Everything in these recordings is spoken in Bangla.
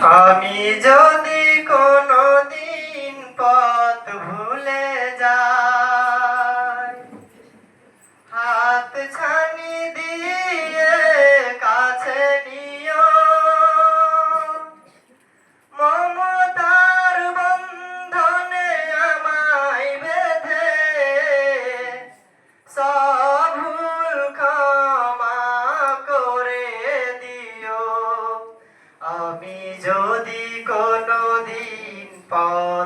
আমি যদি কোনো দিন পথ ভুলে যা যদি কোনদিন পর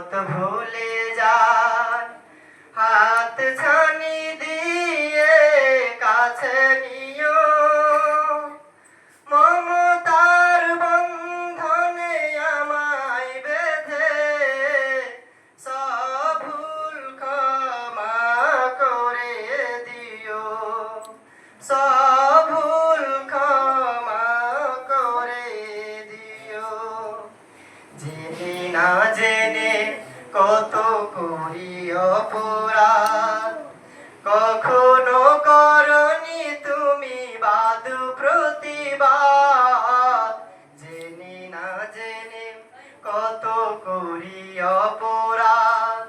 কত করি অপরাধ? কখনো করনি তুমি বাদু প্রতিবাদ? জেনে না জেনে কত করি অপরাধ?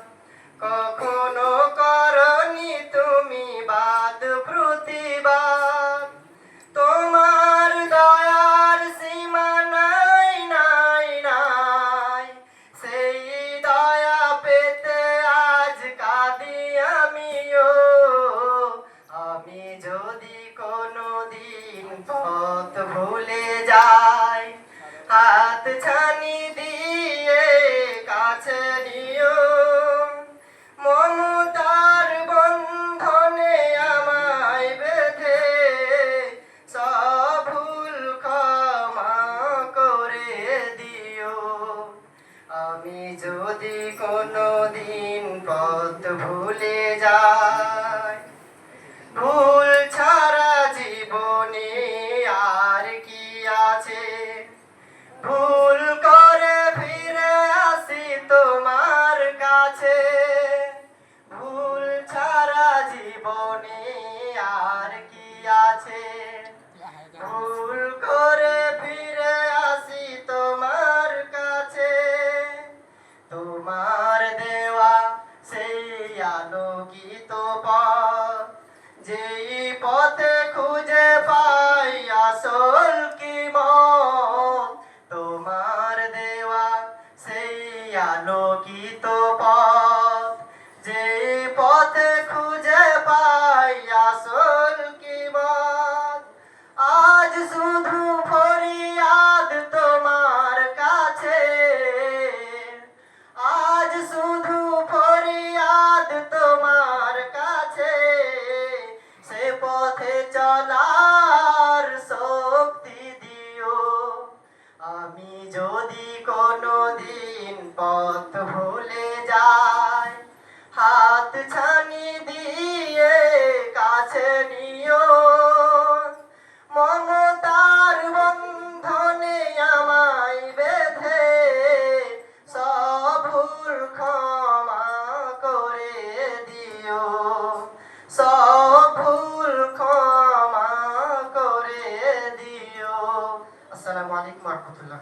কখনো করনি তুমি বাদ প্রতিবাদ? আমি যদি কোনো দিন পথ ভুলে যা আলোকিত পথ? যেই পথে খুঁজে পাই আসল পথ ভুলে যায়। হাত ছানি দিয়ে কাছে নিও। মমতার বন্ধনে আমায় বেঁধে সভুল ক্ষমা করে দিও। সভুল ক্ষমা করে দিও। আসসালামু আলাইকুম রহমতুল্লাহ।